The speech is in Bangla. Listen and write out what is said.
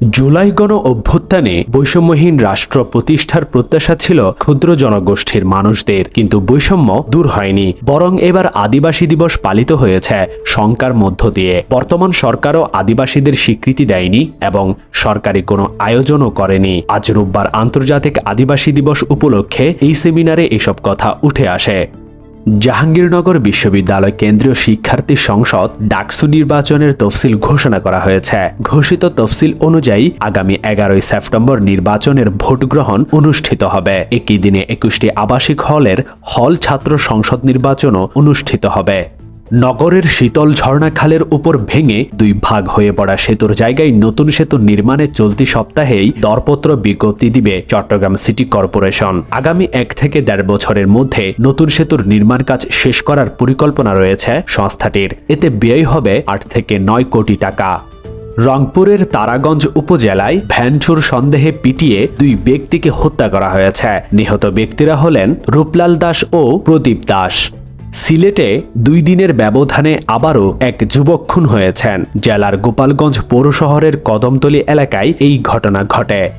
জুলাই গণ অভ্যুত্থানে বৈষম্যহীন রাষ্ট্র প্রতিষ্ঠার প্রত্যাশা ছিল ক্ষুদ্র জনগোষ্ঠীর মানুষদের, কিন্তু বৈষম্য দূর হয়নি। বরং এবার আদিবাসী দিবস পালিত হয়েছে শঙ্কার মধ্য দিয়ে। বর্তমান সরকারও আদিবাসীদের স্বীকৃতি দেয়নি এবং সরকারি কোনো আয়োজনও করেনি। আজ রোববার আন্তর্জাতিক আদিবাসী দিবস উপলক্ষে এই সেমিনারে এসব কথা উঠে আসে। জাহাঙ্গীরনগর বিশ্ববিদ্যালয় কেন্দ্রীয় শিক্ষার্থী সংসদ ডাকসু নির্বাচনের তফসিল ঘোষণা করা হয়েছে। ঘোষিত তফসিল অনুযায়ী আগামী এগারোই সেপ্টেম্বর নির্বাচনের ভোট গ্রহণ অনুষ্ঠিত হবে। একই দিনে একুশটি আবাসিক হলের হল ছাত্র সংসদ নির্বাচনও অনুষ্ঠিত হবে। নগরের শীতল ঝর্ণাখালের উপর ভেঙে দুই ভাগ হয়ে পড়া সেতুর জায়গায় নতুন সেতু নির্মাণে চলতি সপ্তাহেই দরপত্র বিজ্ঞপ্তি দিবে চট্টগ্রাম সিটি কর্পোরেশন। আগামী এক থেকে দেড় বছরের মধ্যে নতুন সেতুর নির্মাণ কাজ শেষ করার পরিকল্পনা রয়েছে সংস্থাটির। এতে ব্যয় হবে আট থেকে নয় কোটি টাকা। রংপুরের তারাগঞ্জ উপজেলায় ভ্যানচুর সন্দেহে পিটিয়ে দুই ব্যক্তিকে হত্যা করা হয়েছে। নিহত ব্যক্তিরা হলেন রূপলাল দাস ও প্রদীপ দাস। সিলেটে দুই দিনের ব্যবধানে আবারও এক যুবক খুন হয়েছেন। জেলার গোপালগঞ্জ পৌর শহরের কদমতলী এলাকায় এই ঘটনা ঘটে।